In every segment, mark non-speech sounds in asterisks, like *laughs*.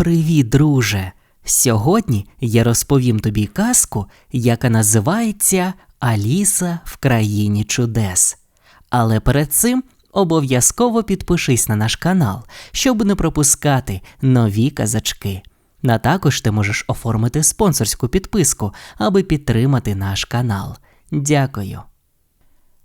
Привіт, друже! Сьогодні я розповім тобі казку, яка називається Аліса в країні чудес. Але перед цим обов'язково підпишись на наш канал, щоб не пропускати нові казачки. На також ти можеш оформити спонсорську підписку, аби підтримати наш канал. Дякую.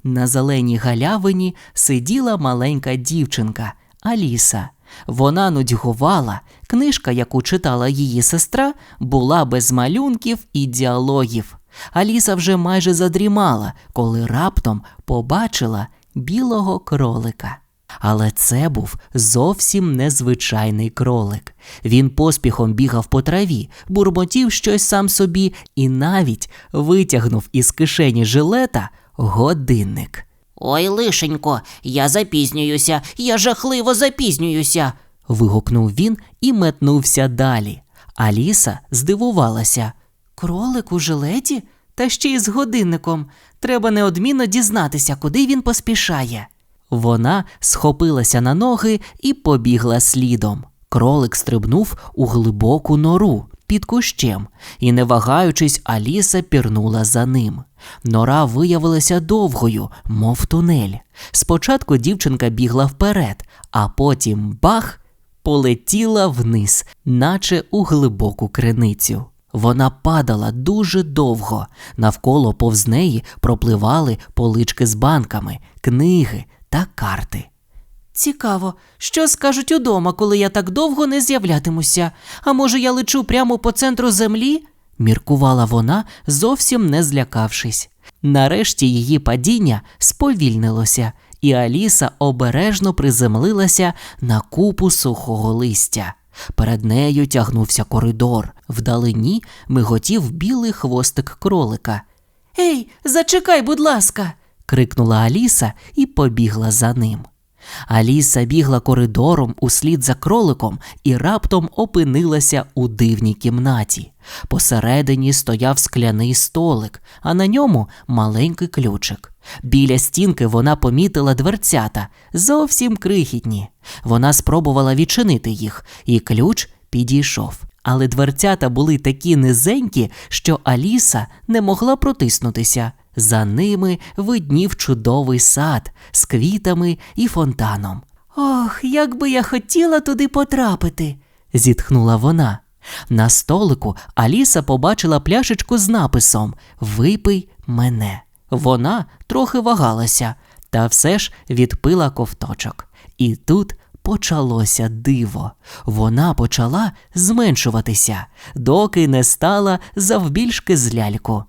На зеленій галявині сиділа маленька дівчинка Аліса. Вона нудьгувала. Книжка, яку читала її сестра, була без малюнків і діалогів. Аліса вже майже задрімала, коли раптом побачила білого кролика. Але це був зовсім незвичайний кролик. Він поспіхом бігав по траві, бурмотів щось сам собі і навіть витягнув із кишені жилета годинник. Ой, лишенько, я запізнююся, я жахливо запізнююся. вигукнув він і метнувся далі. Аліса здивувалася. Кролик у жилеті? Та ще й з годинником. Треба неодмінно дізнатися, куди він поспішає. Вона схопилася на ноги і побігла слідом. Кролик стрибнув у глибоку нору під кущем, і, не вагаючись, Аліса пірнула за ним. Нора виявилася довгою, мов тунель. Спочатку дівчинка бігла вперед, а потім бах полетіла вниз, наче у глибоку криницю. Вона падала дуже довго. Навколо повз неї пропливали полички з банками, книги та карти. Цікаво, що скажуть удома, коли я так довго не з'являтимуся. А може, я лечу прямо по центру землі? міркувала вона, зовсім не злякавшись. Нарешті її падіння сповільнилося, і Аліса обережно приземлилася на купу сухого листя. Перед нею тягнувся коридор. Вдалині миготів білий хвостик кролика. Ей, зачекай, будь ласка. крикнула Аліса і побігла за ним. Аліса бігла коридором услід за кроликом і раптом опинилася у дивній кімнаті. Посередині стояв скляний столик, а на ньому маленький ключик. Біля стінки вона помітила дверцята, зовсім крихітні. Вона спробувала відчинити їх, і ключ підійшов. Але дверцята були такі низенькі, що Аліса не могла протиснутися. За ними виднів чудовий сад з квітами і фонтаном. Ох, як би я хотіла туди потрапити, зітхнула вона. На столику Аліса побачила пляшечку з написом Випий мене. Вона трохи вагалася, та все ж відпила ковточок. І тут почалося диво. Вона почала зменшуватися, доки не стала завбільшки з ляльку.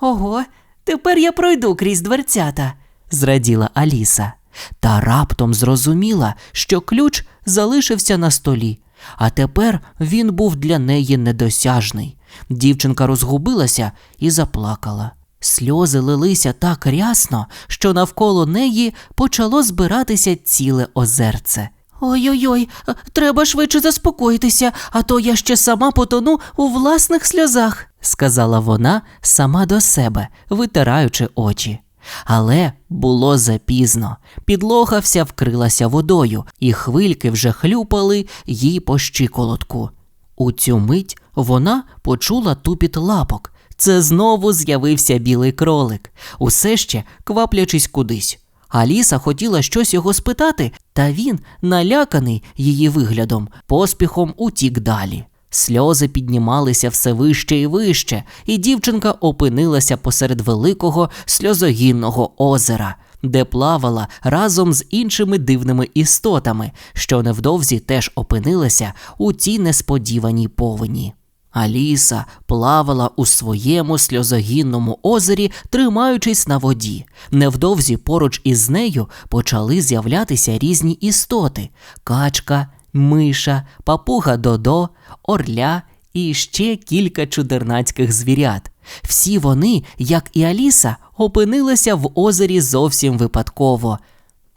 Ого, тепер я пройду крізь дверцята, зраділа Аліса. Та раптом зрозуміла, що ключ залишився на столі, а тепер він був для неї недосяжний. Дівчинка розгубилася і заплакала. Сльози лилися так рясно, що навколо неї почало збиратися ціле озерце. Ой-ой-ой, треба швидше заспокоїтися, а то я ще сама потону у власних сльозах, сказала вона сама до себе, витираючи очі. Але було запізно. Підлога вся вкрилася водою, і хвильки вже хлюпали їй по щиколотку. У цю мить вона почула тупіт лапок. Це знову з'явився білий кролик, усе ще кваплячись кудись. Аліса хотіла щось його спитати, та він, наляканий її виглядом, поспіхом утік далі. Сльози піднімалися все вище і вище, і дівчинка опинилася посеред великого сльозогінного озера, де плавала разом з іншими дивними істотами, що невдовзі теж опинилися у цій несподіваній повені. Аліса плавала у своєму сльозогінному озері, тримаючись на воді. Невдовзі поруч із нею почали з'являтися різні істоти: качка, миша, папуга Додо, орля і ще кілька чудернацьких звірят. Всі вони, як і Аліса, опинилися в озері зовсім випадково.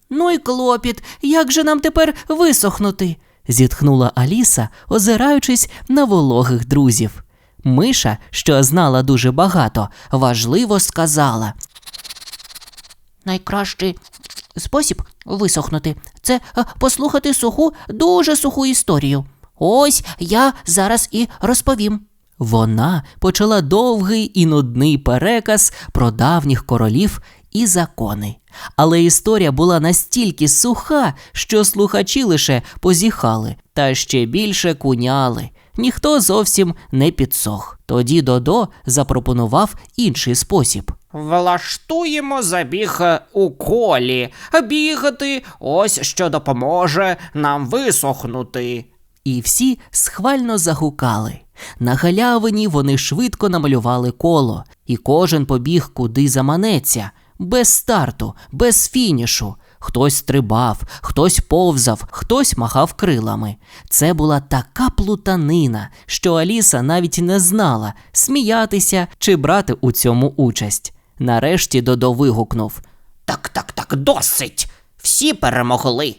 Ну і клопіт, як же нам тепер висохнути? Зітхнула Аліса, озираючись на вологих друзів. Миша, що знала дуже багато, важливо сказала. Найкращий спосіб висохнути це е, послухати суху, дуже суху історію. Ось я зараз і розповім. Вона почала довгий і нудний переказ про давніх королів і закони. Але історія була настільки суха, що слухачі лише позіхали та ще більше куняли. Ніхто зовсім не підсох. Тоді Додо запропонував інший спосіб. Влаштуємо забіг е, у колі. Бігати ось що допоможе нам висохнути. І всі схвально загукали. На галявині вони швидко намалювали коло, і кожен побіг куди заманеться, без старту, без фінішу. Хтось стрибав, хтось повзав, хтось махав крилами. Це була така плутанина, що Аліса навіть не знала, сміятися чи брати у цьому участь. Нарешті Додо вигукнув. Так, так, так, досить. Всі перемогли.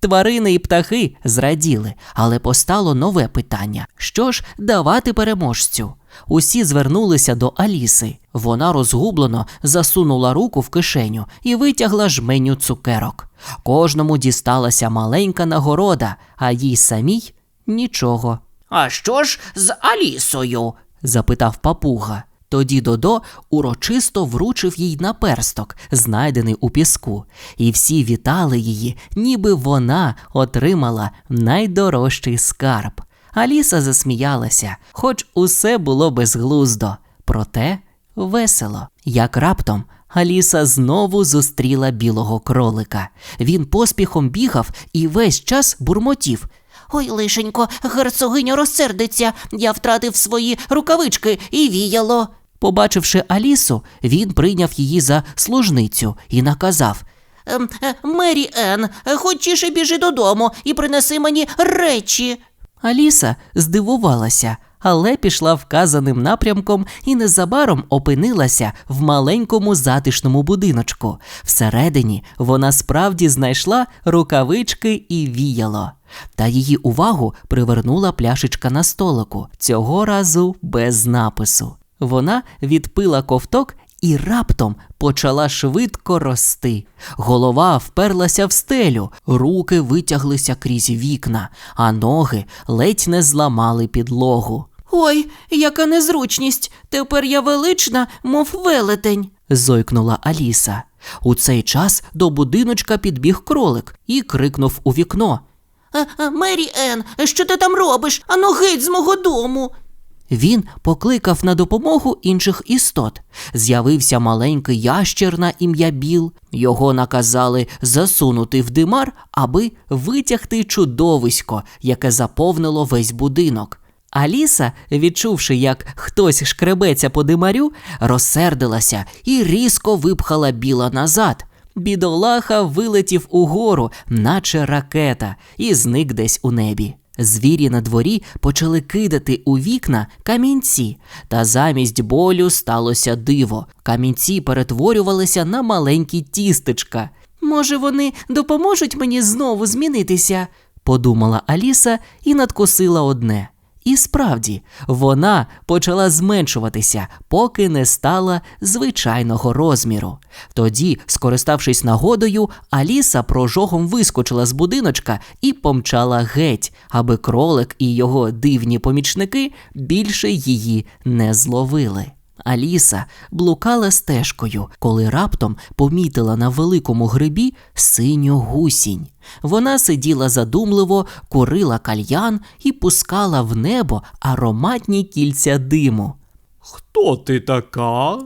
Тварини і птахи зраділи, але постало нове питання: що ж давати переможцю? Усі звернулися до Аліси. Вона розгублено засунула руку в кишеню і витягла жменю цукерок. Кожному дісталася маленька нагорода, а їй самій нічого. А що ж з Алісою? запитав папуга. Тоді Додо урочисто вручив їй наперсток, знайдений у піску, і всі вітали її, ніби вона отримала найдорожчий скарб. Аліса засміялася, хоч усе було безглуздо, проте весело. Як раптом Аліса знову зустріла білого кролика. Він поспіхом бігав і весь час бурмотів. Ой, лишенько, герцогиня розсердиться. Я втратив свої рукавички і віяло. Побачивши Алісу, він прийняв її за служницю і наказав Ем, е, Мері Енн, е, хочіше біжи додому і принеси мені речі. Аліса здивувалася, але пішла вказаним напрямком і незабаром опинилася в маленькому затишному будиночку. Всередині вона справді знайшла рукавички і віяло. Та її увагу привернула пляшечка на столику, цього разу без напису. Вона відпила ковток і раптом почала швидко рости. Голова вперлася в стелю, руки витяглися крізь вікна, а ноги ледь не зламали підлогу. Ой, яка незручність. Тепер я велична, мов велетень. зойкнула Аліса. У цей час до будиночка підбіг кролик і крикнув у вікно. Мері Енн, що ти там робиш? Ану геть з мого дому. Він покликав на допомогу інших істот. З'явився маленький ящер на ім'я Біл. Його наказали засунути в димар, аби витягти чудовисько, яке заповнило весь будинок. Аліса, відчувши, як хтось шкребеться по димарю, розсердилася і різко випхала біла назад. Бідолаха вилетів угору, наче ракета, і зник десь у небі. Звірі на дворі почали кидати у вікна камінці, та замість болю сталося диво. Камінці перетворювалися на маленькі тістечка. Може, вони допоможуть мені знову змінитися? подумала Аліса і надкусила одне. І справді, вона почала зменшуватися, поки не стала звичайного розміру. Тоді, скориставшись нагодою, Аліса прожогом вискочила з будиночка і помчала геть, аби кролик і його дивні помічники більше її не зловили. Аліса блукала стежкою, коли раптом помітила на великому грибі синю гусінь. Вона сиділа задумливо, курила кальян і пускала в небо ароматні кільця диму. Хто ти така?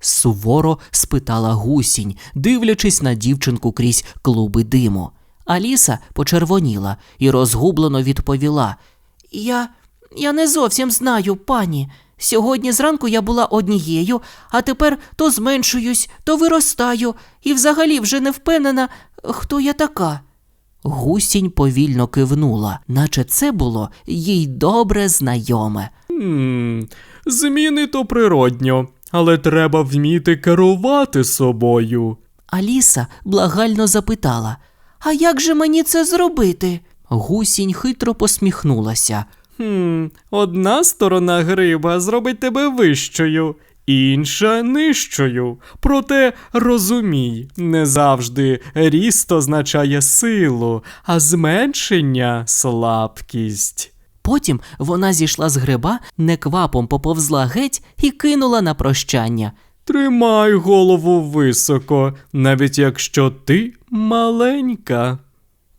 Суворо спитала гусінь, дивлячись на дівчинку крізь клуби диму. Аліса почервоніла і розгублено відповіла: Я. я не зовсім знаю, пані. Сьогодні зранку я була однією, а тепер то зменшуюсь, то виростаю, і взагалі вже не впевнена, хто я така. Гусінь повільно кивнула, наче це було їй добре знайоме. Хм, зміни то природньо, але треба вміти керувати собою. Аліса благально запитала. А як же мені це зробити? Гусінь хитро посміхнулася. Хм, одна сторона гриба зробить тебе вищою, інша нижчою. Проте розумій, не завжди ріст означає силу, а зменшення слабкість. Потім вона зійшла з гриба, неквапом поповзла геть і кинула на прощання. Тримай голову високо, навіть якщо ти маленька.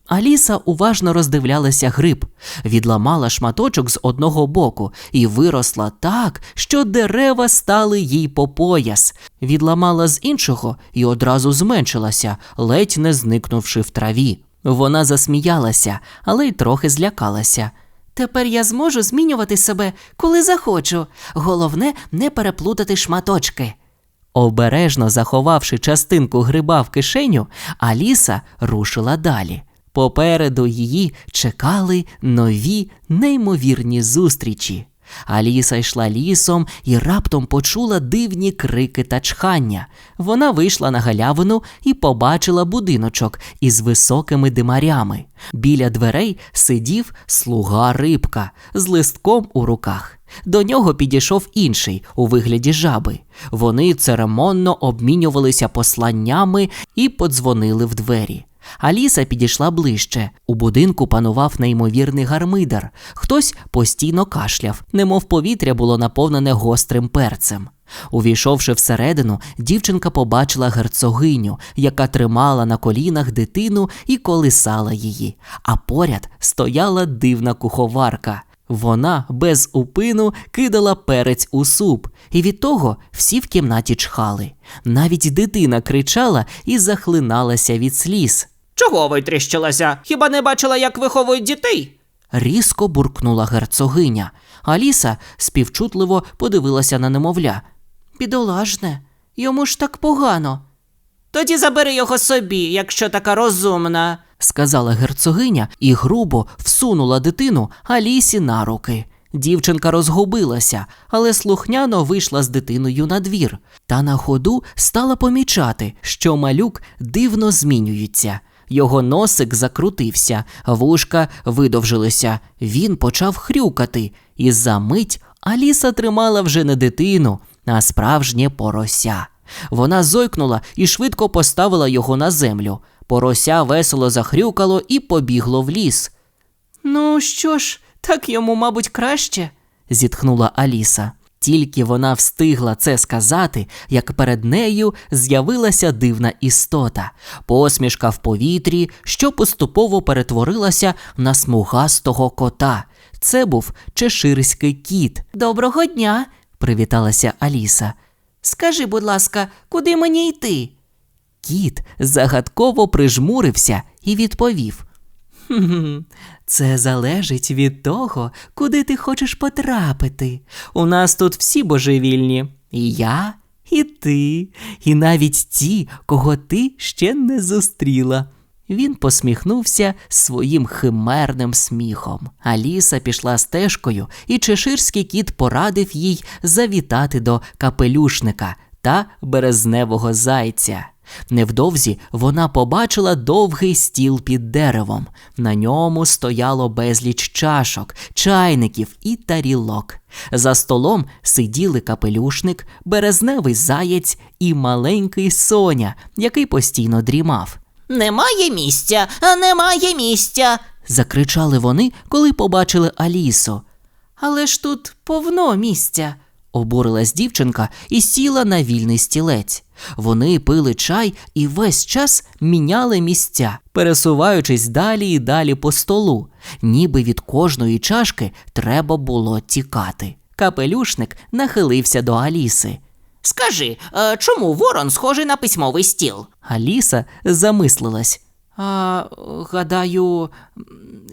Аліса уважно роздивлялася гриб, відламала шматочок з одного боку і виросла так, що дерева стали їй по пояс. Відламала з іншого і одразу зменшилася, ледь не зникнувши в траві. Вона засміялася, але й трохи злякалася. Тепер я зможу змінювати себе, коли захочу. Головне не переплутати шматочки. Обережно заховавши частинку гриба в кишеню, Аліса рушила далі. Попереду її чекали нові неймовірні зустрічі. Аліса йшла лісом і раптом почула дивні крики та чхання. Вона вийшла на галявину і побачила будиночок із високими димарями. Біля дверей сидів слуга рибка з листком у руках. До нього підійшов інший у вигляді жаби. Вони церемонно обмінювалися посланнями і подзвонили в двері. Аліса підійшла ближче. У будинку панував неймовірний гармидар. Хтось постійно кашляв, немов повітря було наповнене гострим перцем. Увійшовши всередину, дівчинка побачила герцогиню, яка тримала на колінах дитину і колисала її, а поряд стояла дивна куховарка. Вона без упину кидала перець у суп, і від того всі в кімнаті чхали. Навіть дитина кричала і захлиналася від сліз. Чого витріщилася? Хіба не бачила, як виховують дітей? Різко буркнула герцогиня. Аліса співчутливо подивилася на немовля. Бідолажне, йому ж так погано. Тоді забери його собі, якщо така розумна. сказала герцогиня і грубо всунула дитину Алісі на руки. Дівчинка розгубилася, але слухняно вийшла з дитиною на двір, та на ходу стала помічати, що малюк дивно змінюється. Його носик закрутився, вушка видовжилися. Він почав хрюкати, і за мить Аліса тримала вже не дитину, а справжнє порося. Вона зойкнула і швидко поставила його на землю. Порося весело захрюкало і побігло в ліс. Ну що ж, так йому, мабуть, краще. зітхнула Аліса. Тільки вона встигла це сказати, як перед нею з'явилася дивна істота, посмішка в повітрі, що поступово перетворилася на смугастого кота. Це був чеширський кіт, Доброго дня. привіталася Аліса. Скажи, будь ласка, куди мені йти? Кіт загадково прижмурився і відповів: «Хм, Це залежить від того, куди ти хочеш потрапити. У нас тут всі божевільні. І я, і ти, і навіть ті, кого ти ще не зустріла. Він посміхнувся своїм химерним сміхом. Аліса пішла стежкою, і чеширський кіт порадив їй завітати до капелюшника та березневого зайця. Невдовзі вона побачила довгий стіл під деревом. На ньому стояло безліч чашок, чайників і тарілок. За столом сиділи капелюшник, березневий заєць і маленький соня, який постійно дрімав. Немає місця, немає місця. Закричали вони, коли побачили Алісу. Але ж тут повно місця. Обурилась дівчинка і сіла на вільний стілець. Вони пили чай і весь час міняли місця, пересуваючись далі і далі по столу, ніби від кожної чашки треба було тікати. Капелюшник нахилився до Аліси. Скажи, е, чому ворон схожий на письмовий стіл? Аліса замислилась. А гадаю,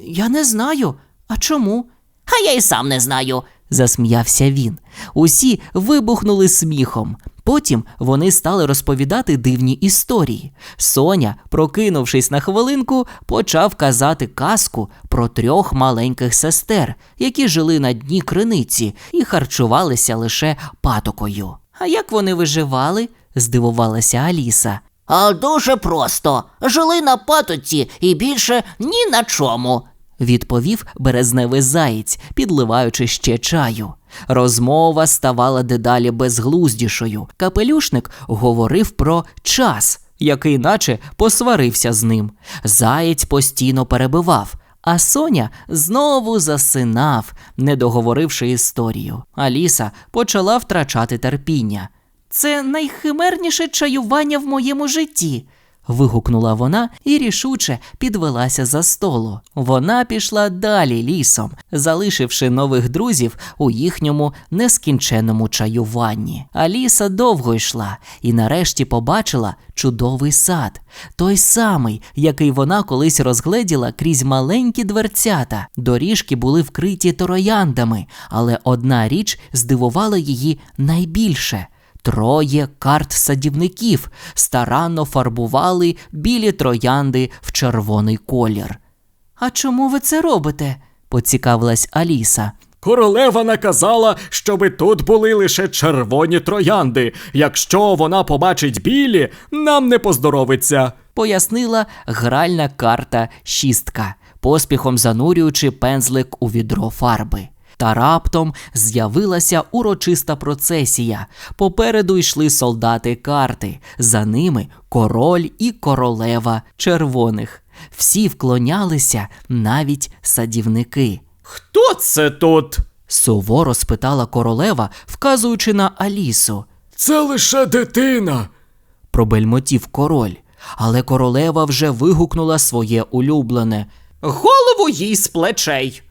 я не знаю. А чому? А я й сам не знаю. Засміявся він. Усі вибухнули сміхом. Потім вони стали розповідати дивні історії. Соня, прокинувшись на хвилинку, почав казати казку про трьох маленьких сестер, які жили на дні криниці і харчувалися лише патокою. А як вони виживали? здивувалася Аліса. А дуже просто. Жили на патоці і більше ні на чому. Відповів березневий заєць, підливаючи ще чаю. Розмова ставала дедалі безглуздішою. Капелюшник говорив про час, який наче посварився з ним. Заєць постійно перебивав, а Соня знову засинав, не договоривши історію. Аліса почала втрачати терпіння. Це найхимерніше чаювання в моєму житті. Вигукнула вона і рішуче підвелася за столу. Вона пішла далі лісом, залишивши нових друзів у їхньому нескінченному чаюванні. Аліса довго йшла і нарешті побачила чудовий сад, той самий, який вона колись розгледіла крізь маленькі дверцята. Доріжки були вкриті трояндами, але одна річ здивувала її найбільше. Троє карт садівників старанно фарбували білі троянди в червоний колір. А чому ви це робите? Поцікавилась Аліса. Королева наказала, щоби тут були лише червоні троянди. Якщо вона побачить білі, нам не поздоровиться. Пояснила гральна карта шістка, поспіхом занурюючи пензлик у відро фарби. Та раптом з'явилася урочиста процесія. Попереду йшли солдати карти, за ними король і королева червоних. Всі вклонялися, навіть садівники. Хто це тут? Суворо спитала королева, вказуючи на Алісу. Це лише дитина. Пробельмотів король, але королева вже вигукнула своє улюблене. Голову їй з плечей.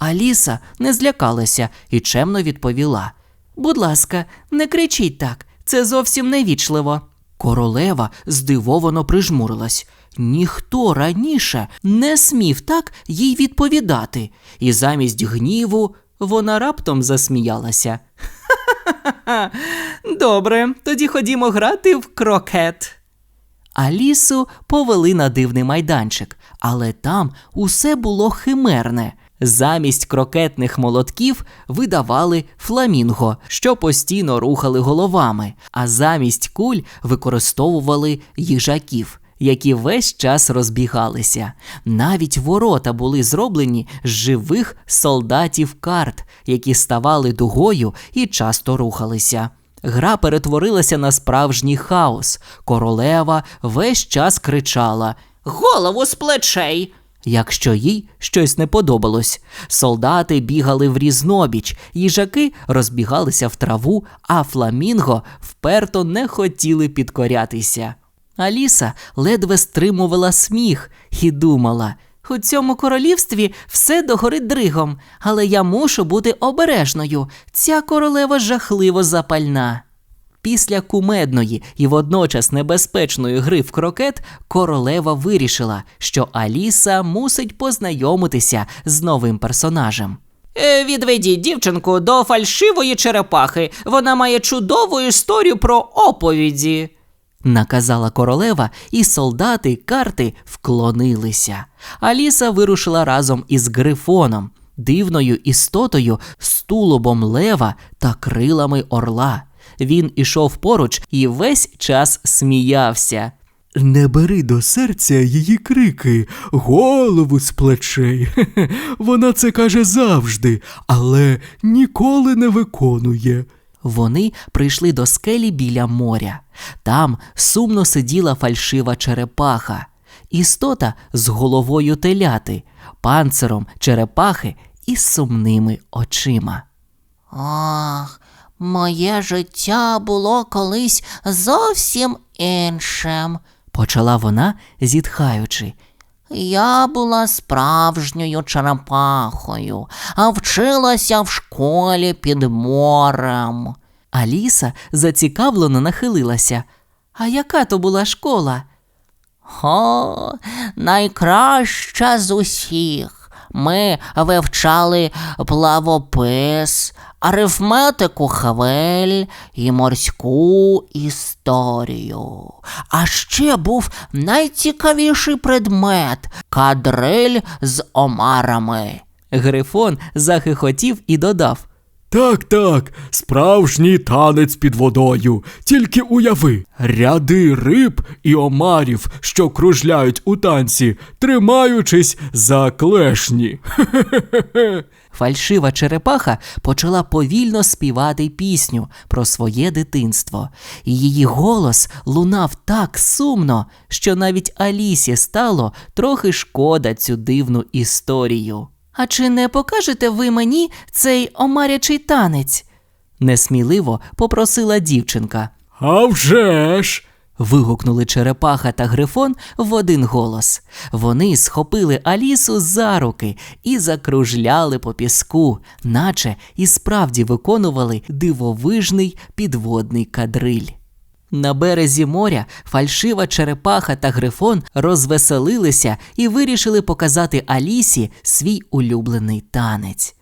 Аліса не злякалася і чемно відповіла. Будь ласка, не кричіть так, це зовсім невічливо. Королева здивовано прижмурилась. Ніхто раніше не смів так їй відповідати, і замість гніву вона раптом засміялася. Добре, тоді ходімо грати в крокет. Алісу повели на дивний майданчик, але там усе було химерне. Замість крокетних молотків видавали фламінго, що постійно рухали головами, а замість куль використовували їжаків, які весь час розбігалися. Навіть ворота були зроблені з живих солдатів карт, які ставали дугою і часто рухалися. Гра перетворилася на справжній хаос. Королева весь час кричала. Голову з плечей. Якщо їй щось не подобалось, солдати бігали в різнобіч, їжаки розбігалися в траву, а фламінго вперто не хотіли підкорятися. Аліса ледве стримувала сміх і думала. У цьому королівстві все догорить дригом, але я мушу бути обережною. Ця королева жахливо запальна. Після кумедної і водночас небезпечної гри в крокет королева вирішила, що Аліса мусить познайомитися з новим персонажем. Е, відведіть дівчинку до фальшивої черепахи. Вона має чудову історію про оповіді. Наказала королева, і солдати карти вклонилися. Аліса вирушила разом із грифоном, дивною істотою з тулубом лева та крилами орла. Він ішов поруч і весь час сміявся. Не бери до серця її крики, голову з плечей. *laughs* Вона це каже завжди, але ніколи не виконує. Вони прийшли до скелі біля моря. Там сумно сиділа фальшива черепаха, істота з головою теляти, панциром черепахи і сумними очима. Ах, моє життя було колись зовсім іншим. Почала вона, зітхаючи. Я була справжньою черепахою, а вчилася в школі під морем. Аліса зацікавлено нахилилася. А яка то була школа? О, найкраща з усіх. Ми вивчали плавопис, арифметику хвиль і морську історію. А ще був найцікавіший предмет кадриль з омарами. Грифон захихотів і додав. Так, так, справжній танець під водою. Тільки уяви, ряди риб і омарів, що кружляють у танці, тримаючись за клешні. *laughs* Фальшива черепаха почала повільно співати пісню про своє дитинство, і її голос лунав так сумно, що навіть Алісі стало трохи шкода цю дивну історію. А чи не покажете ви мені цей омарячий танець? Несміливо попросила дівчинка. А вже ж! Вигукнули черепаха та грифон в один голос. Вони схопили Алісу за руки і закружляли по піску, наче і справді виконували дивовижний підводний кадриль. На березі моря фальшива черепаха та грифон розвеселилися і вирішили показати Алісі свій улюблений танець.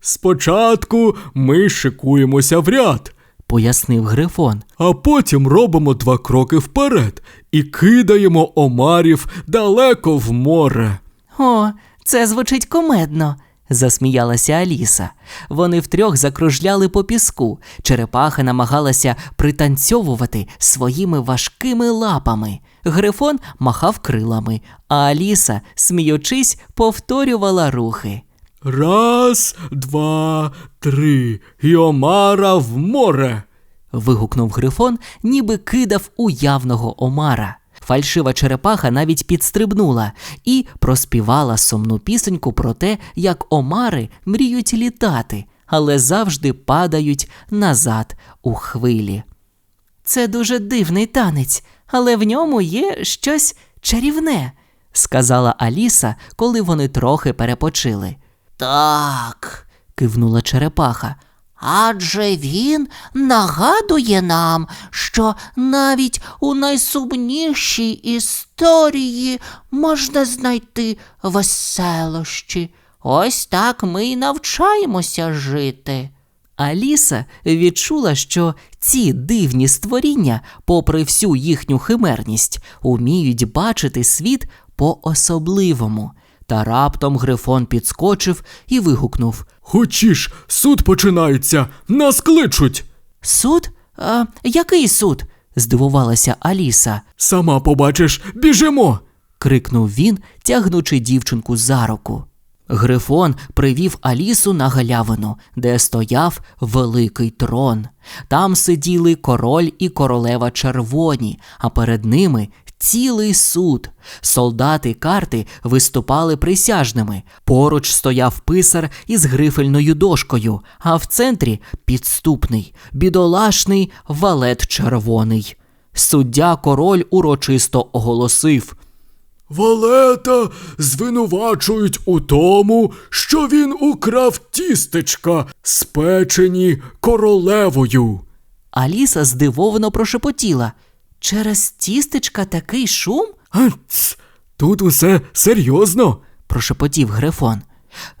Спочатку ми шикуємося в ряд, Пояснив грифон. а потім робимо два кроки вперед і кидаємо омарів далеко в море. О, це звучить комедно. засміялася Аліса. Вони втрьох закружляли по піску. Черепаха намагалася пританцьовувати своїми важкими лапами. Грифон махав крилами, а Аліса, сміючись, повторювала рухи. Раз, два, три, і омара в море. Вигукнув грифон, ніби кидав уявного омара. Фальшива черепаха навіть підстрибнула і проспівала сумну пісеньку про те, як омари мріють літати, але завжди падають назад у хвилі. Це дуже дивний танець, але в ньому є щось чарівне. сказала Аліса, коли вони трохи перепочили. Так, Кивнула черепаха. адже він нагадує нам, що навіть у найсумнішій історії можна знайти веселощі. Ось так ми й навчаємося жити. Аліса відчула, що ці дивні створіння, попри всю їхню химерність, уміють бачити світ по-особливому. Та раптом грифон підскочив і вигукнув. Хочеш, суд починається, нас кличуть. Суд? А, який суд? здивувалася Аліса. Сама побачиш, біжимо. крикнув він, тягнучи дівчинку за руку. Грифон привів Алісу на галявину, де стояв великий трон. Там сиділи король і королева червоні, а перед ними цілий суд. Солдати карти виступали присяжними. Поруч стояв писар із грифельною дошкою, а в центрі підступний, бідолашний валет червоний. Суддя король урочисто оголосив. Валета звинувачують у тому, що він украв тістечка, спечені королевою. Аліса здивовано прошепотіла. Через тістечка такий шум? А, ц, тут усе серйозно. прошепотів Грифон.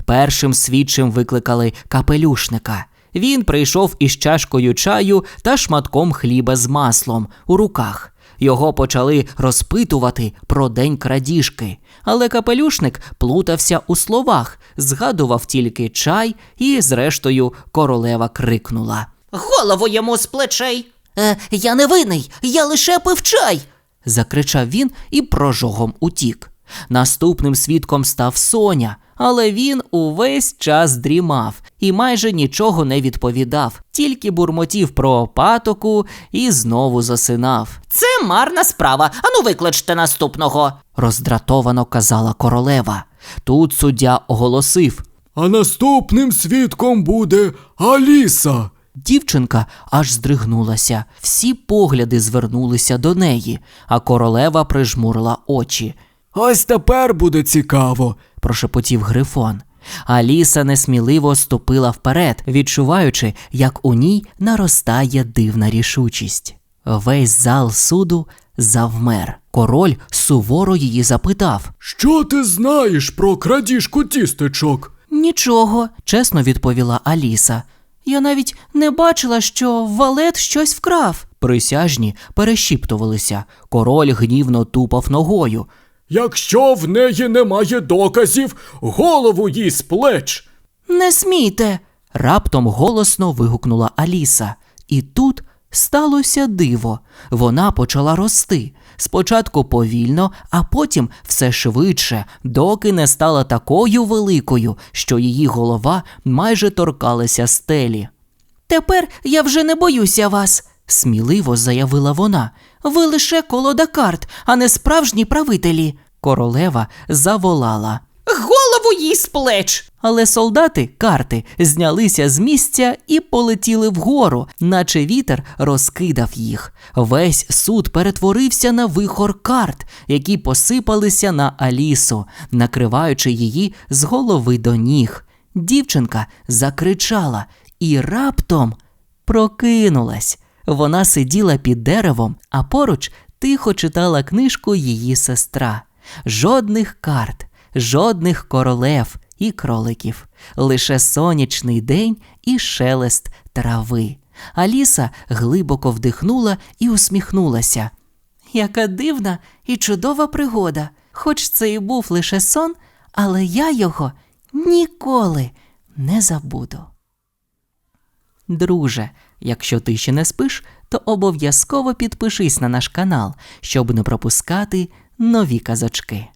Першим свідчим викликали капелюшника. Він прийшов із чашкою чаю та шматком хліба з маслом у руках. Його почали розпитувати про день крадіжки, але капелюшник плутався у словах, згадував тільки чай, і, зрештою, королева крикнула. Голову йому з плечей. Е, я не винний, я лише пив чай. закричав він і прожогом утік. Наступним свідком став Соня, але він увесь час дрімав і майже нічого не відповідав, тільки бурмотів про патоку і знову засинав. Це марна справа. Ану викличте наступного. Роздратовано казала королева. Тут суддя оголосив. А наступним свідком буде Аліса. Дівчинка аж здригнулася, всі погляди звернулися до неї, а королева прижмурила очі. Ось тепер буде цікаво. прошепотів Грифон. Аліса несміливо ступила вперед, відчуваючи, як у ній наростає дивна рішучість. Весь зал суду завмер. Король суворо її запитав. Що ти знаєш про крадіжку тістечок? Нічого. Чесно відповіла Аліса. Я навіть не бачила, що валет щось вкрав. Присяжні перешіптувалися. Король гнівно тупав ногою. Якщо в неї немає доказів, голову їй з плеч. Не смійте. Раптом голосно вигукнула Аліса. І тут сталося диво. Вона почала рости. Спочатку повільно, а потім все швидше, доки не стала такою великою, що її голова майже торкалася стелі. Тепер я вже не боюся вас. Сміливо заявила вона. Ви лише колода карт, а не справжні правителі. Королева заволала. Голову їй з плеч! Але солдати карти знялися з місця і полетіли вгору, наче вітер розкидав їх. Весь суд перетворився на вихор карт, які посипалися на Алісу, накриваючи її з голови до ніг. Дівчинка закричала і раптом прокинулась. Вона сиділа під деревом, а поруч тихо читала книжку її сестра. Жодних карт, жодних королев і кроликів, лише сонячний день і шелест трави. Аліса глибоко вдихнула і усміхнулася. Яка дивна і чудова пригода. Хоч це і був лише сон, але я його ніколи не забуду. Друже, якщо ти ще не спиш, то обов'язково підпишись на наш канал, щоб не пропускати нові казочки.